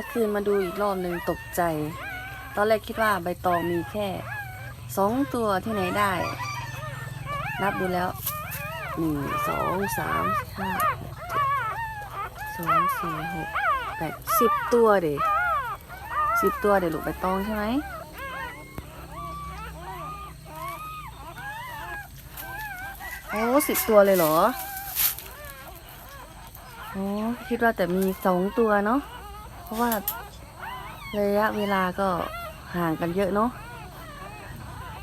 มื่อคืนมาดูอีกรอบหนึ่งตกใจ ตอนแรกคิดว่าใบตองมีแค่สองตัวที่ไหนได้ นับดูแล้วหนึ่งสองสามห้าหกเจ็ดสองสี่หกแปดสิบตัวเด็สิบตัวเดี๋ยวลูกใบตองใช่ไหมโอ้สิบตัวเลยเหรอ โอ้คิดว่าแต่มีสองตัวเนาะ เพราะว่าระยะเวลาก็ห่างกันเยอะเนาะ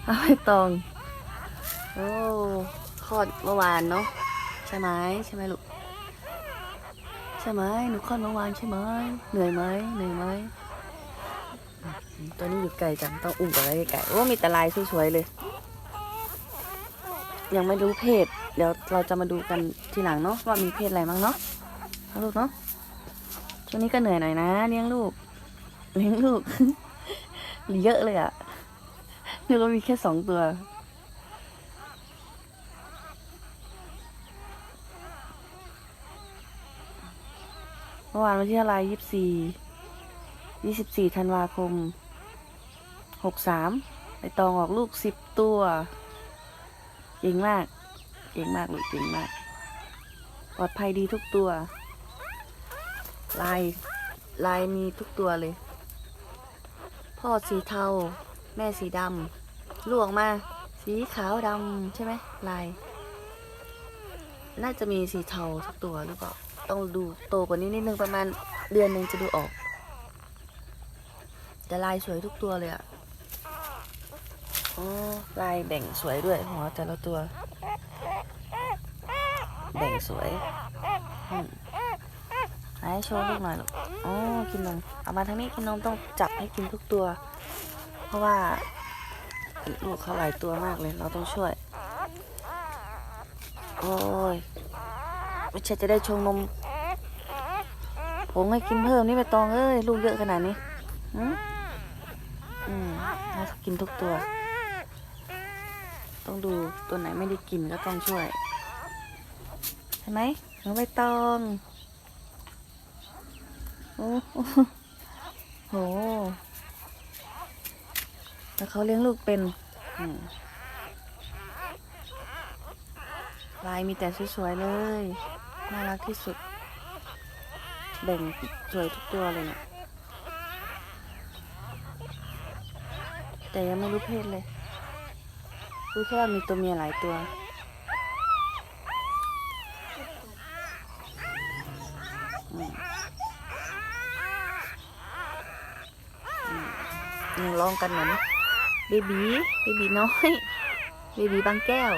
เอาไปตอง โอ้คลอดเมื่อวานเนาะใช่ไหมใช่ไหมลูกใช่ไหมหนูคลอดเมื่อวานใช่ไหมเหนื่อยไหมเหนื่อยไหมตัวนี้อยู่ไกลจังต้องอุ้มไปไว้ไกลโอ้มีแต่ลายสวยๆเลย ยังไม่รู้เพศ เดี๋ยวเราจะมาดูกันทีหลังเนาะว่ามีเพศอะไรบ้างเนาะลูกเนาะ ช่วงนี้ก็เหนื่อยหน่อยนะเลี้ยงลูก เลี้ยงลูกเยอะเลยอะ่ะนึกว่ามีแค่สองตัว เมื่อวานวันที่อะไรยี่สิบสี่ยี่สิบสี่ธันวาคมหกสามไปตองออกลูกสิบตัวเก่งมากเก่งมากลูกเก่งมาก ปลอดภัยดีทุกตัว ลายลายมีทุกตัวเลย พ่อสีเทา แม่สีดำลูกออกมา สีขาวดำใช่ไหมลาย น่าจะมีสีเทาทุกตัวหรือเปล่าต้องดูโตกว่านี้นิดนึงประมาณเดือนหนึ่งจะดูออก แต่ลายสวยทุกตัวเลยอะอ๋อลายแบ่งสวยด้วยหัวแต่ละตัว แบ่งสวยอืม ให้โชว์ลูกหน่อยลูกอ๋อกินนมเอามาทางนี้กินนมต้องจับให้กินทุกตัว เพราะว่าลูกเขาหลายตัวมากเลย เราต้องช่วย โอ้ยไม่ใช่จะได้ชงนมผมให้กินเพิ่มนี่ไปตองเอ้ยลูกเยอะขนาดนี้อืมอืมให้เขากินทุกตัว ต้องดูตัวไหนไม่ได้กินก็ต้องช่วยใช่ไหมน้องใบตอง โอ้โหโหแล้วเขาเลี้ยงลูกเป็นลายมีแต่สวยๆเลย น่ารักที่สุด แบ่งสวยทุกตัวเลยเนี่ย แต่ยังไม่รู้เพศเลย รู้แค่ว่ามีตัวเมียหลายตัวอืม ยัง ร้องกันเหมือนเบบีเบบีน้อย เบบีบางแก้ว